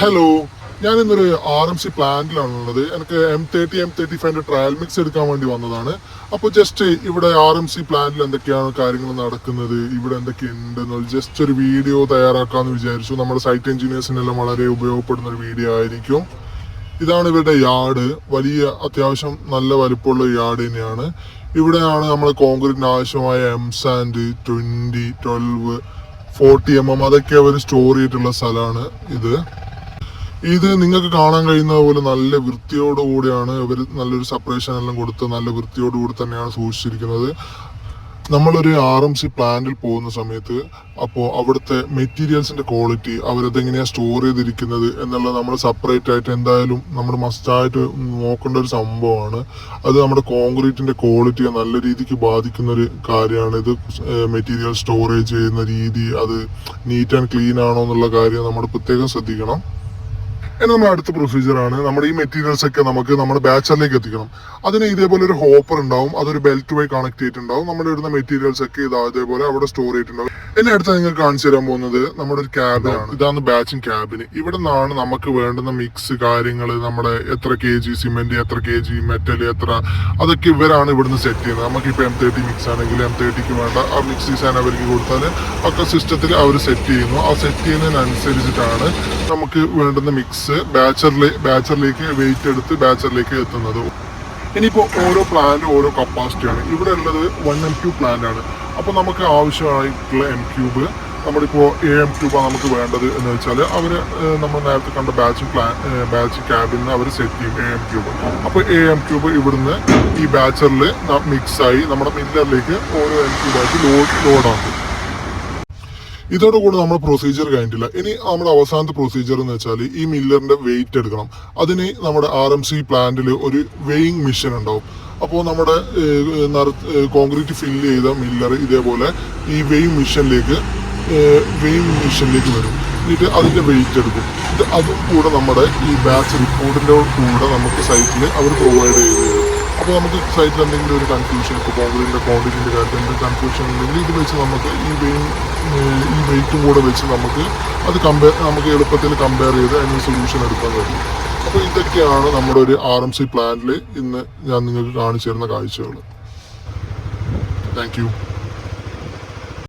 Hello ഞാൻ ഇന്നൊരു R M C പ്ലാന്റിലാണുള്ളത് എനിക്ക് എം തേർട്ടി എം തേർട്ടി ഫൈവിന്റെ ട്രയൽ മിക്സ് എടുക്കാൻ വേണ്ടി വന്നതാണ്. അപ്പോൾ ജസ്റ്റ് ഇവിടെ ആർ എം സി പ്ലാന്റിൽ എന്തൊക്കെയാണ് കാര്യങ്ങൾ നടക്കുന്നത്? ഇവിടെ എന്തൊക്കെയുണ്ടെന്ന് ജസ്റ്റ് ഒരു വീഡിയോ തയ്യാറാക്കാന്ന് വിചാരിച്ചു. നമ്മുടെ സൈറ്റ് എഞ്ചിനീയേഴ്സിനെല്ലാം വളരെ ഉപയോഗപ്പെടുന്ന ഒരു വീഡിയോ ആയിരിക്കും. ഇതാണ് ഇവരുടെ യാർഡ് വലിയ അത്യാവശ്യം നല്ല വലിപ്പമുള്ള യാർഡ് തന്നെയാണ്. ഇവിടെയാണ് നമ്മൾ കോൺക്രീറ്റിന് ആവശ്യമായ M sand twenty twelve forty M M അതൊക്കെ അവർ സ്റ്റോർ ചെയ്തിട്ടുള്ള സ്ഥലമാണ് ഇത്. ഇത് നിങ്ങൾക്ക് കാണാൻ കഴിയുന്ന പോലെ നല്ല വൃത്തിയോടുകൂടിയാണ് ഇവർ നല്ലൊരു സെപ്പറേഷൻ എല്ലാം കൊടുത്ത് നല്ല വൃത്തിയോടുകൂടി തന്നെയാണ് സൂക്ഷിച്ചിരിക്കുന്നത്. നമ്മളൊരു ആർ എം സി പ്ലാന്റിൽ പോകുന്ന സമയത്ത് അപ്പോൾ അവിടുത്തെ മെറ്റീരിയൽസിന്റെ ക്വാളിറ്റി അവരതെങ്ങനെയാണ് സ്റ്റോർ ചെയ്തിരിക്കുന്നത് എന്നുള്ളത് നമ്മൾ സെപ്പറേറ്റ് ആയിട്ട് എന്തായാലും നമ്മൾ മസ്റ്റായിട്ട് നോക്കേണ്ട ഒരു സംഭവമാണ്. അത് നമ്മുടെ കോൺക്രീറ്റിന്റെ ക്വാളിറ്റിയെ നല്ല രീതിക്ക് ബാധിക്കുന്ന ഒരു കാര്യമാണ്. ഇത് മെറ്റീരിയൽ സ്റ്റോറേജ് ചെയ്യുന്ന രീതി അത് നീറ്റ് ആൻഡ് ക്ലീൻ ആണോ എന്നുള്ള കാര്യം നമ്മൾ പ്രത്യേകം ശ്രദ്ധിക്കണം. ഇനി നമ്മുടെ അടുത്ത പ്രൊസീജിയർ ആണ്. നമ്മുടെ ഈ മെറ്റീരിയൽസ് ഒക്കെ നമുക്ക് നമ്മുടെ ബാച്ചറിലേക്ക് എത്തിക്കണം. അതിന് ഇതേപോലെ ഒരു ഹോപ്പർ ഉണ്ടാവും. അതൊരു ബെൽറ്റ് വഴി കണക്ട് ചെയ്തിട്ടുണ്ടാവും. നമ്മുടെ ഇടുന്ന മെറ്റീരിയൽസ് ഒക്കെ ഇതാ ഇതേപോലെ അവിടെ സ്റ്റോർ ചെയ്തിട്ടുണ്ടാവും. ഇനി അടുത്ത നിങ്ങൾ കാണിച്ചു തരാൻ പോകുന്നത് നമ്മുടെ ഒരു ക്യാബിനാണ് ഇതാണ് ബാച്ചിങ് ക്യാബിന് ഇവിടെ നിന്നാണ് നമുക്ക് വേണ്ടുന്ന മിക്സ് കാര്യങ്ങൾ നമ്മുടെ എത്ര കെ ജി സിമെന്റ് എത്ര കെ ജി മെറ്റൽ എത്ര അതൊക്കെ ഇവരാണ് ഇവിടുന്ന് സെറ്റ് ചെയ്യുന്നത്. നമുക്ക് ഇപ്പൊ എം തേർട്ടി മിക്സ് ആണെങ്കിൽ എം തേർട്ടിക്ക് വേണ്ട ആ മിക്സ് ഡിസൈൻ അവർക്ക് കൊടുത്താൽ ഒക്കെ സിസ്റ്റത്തിൽ അവർ സെറ്റ് ചെയ്യുന്നു. ആ സെറ്റ് ചെയ്യുന്നതിനനുസരിച്ചിട്ടാണ് നമുക്ക് വേണ്ടുന്ന മിക്സ് ബാച്ചറിലെ ബാച്ചറിലേക്ക് വെയിറ്റ് എടുത്ത് ബാച്ചറിലേക്ക് എത്തുന്നത്. ഇനിയിപ്പോൾ ഓരോ പ്ലാന്റ് ഓരോ കപ്പാസിറ്റിയാണ് ഇവിടെ ഉള്ളത് വൺ എം ക്യൂബ് പ്ലാന്റ് ആണ്. അപ്പോൾ നമുക്ക് ആവശ്യമായിട്ടുള്ള എം ക്യൂബ് നമ്മളിപ്പോൾ എ എം ക്യൂബാണ് നമുക്ക് വേണ്ടത് എന്ന് വെച്ചാൽ അവർ നമ്മൾ നേരത്തെ കണ്ട ബാച്ച് പ്ലാൻ ബാച്ച് ക്യാബിൽ നിന്ന് അവർ സെറ്റ് ചെയ്യും എ എം ക്യൂബ് അപ്പോൾ എ എം ക്യൂബ് ഇവിടുന്ന് ഈ ബാച്ചറിൽ മിക്സായി നമ്മുടെ മില്ലറിലേക്ക് ഓരോ എം ക്യൂബായിട്ട് ലോഡ് ലോഡാക്കും ഇതോടുകൂടി നമ്മൾ പ്രൊസീജിയർ കഴിഞ്ഞിട്ടില്ല. ഇനി നമ്മുടെ അവസാനത്തെ പ്രൊസീജിയർ എന്ന് വെച്ചാൽ ഈ മില്ലറിന്റെ വെയിറ്റ് എടുക്കണം. അതിന് നമ്മുടെ ആർ എം സി പ്ലാന്റിൽ ഒരു വെയിങ് മെഷീൻ ഉണ്ടാവും. അപ്പോൾ നമ്മുടെ കോൺക്രീറ്റ് ഫിൽ ചെയ്ത മില്ലർ ഇതേപോലെ ഈ വെയിങ് മെഷീനിലേക്ക് വെയിങ് മെഷീനിലേക്ക് വരും. എന്നിട്ട് അതിന്റെ വെയിറ്റ് എടുക്കും. ഇത് അതും കൂടെ നമ്മുടെ ഈ ബാച്ച് റിപ്പോർട്ടിന്റെ കൂടെ നമുക്ക് സൈറ്റിൽ അവർ പ്രൊവൈഡ് ചെയ്ത് തരും. അപ്പോൾ നമുക്ക് സൈറ്റിൽ എന്തെങ്കിലും ഒരു കൺഫ്യൂഷൻ ഇപ്പോൾ കോൺക്രീറ്റിന്റെ ക്വാണ്ടിറ്റിന്റെ കാര്യത്തിൽ എന്തെങ്കിലും കൺഫ്യൂഷൻ ഉണ്ടെങ്കിൽ ഇത് വെച്ച് നമുക്ക് ഈ വെയിൻ ഈ വെയിറ്റും കൂടെ വെച്ച് നമുക്ക് അത് കമ്പയർ നമുക്ക് എളുപ്പത്തിൽ കമ്പയർ ചെയ്ത് അതിന് സൊല്യൂഷൻ എടുക്കാൻ കഴിയും. അപ്പോൾ ഇതൊക്കെയാണ് നമ്മുടെ ഒരു ആർ എം സി പ്ലാന്റിൽ ഇന്ന് ഞാൻ നിങ്ങൾക്ക് കാണിച്ചു തരുന്ന കാഴ്ചകൾ താങ്ക് യു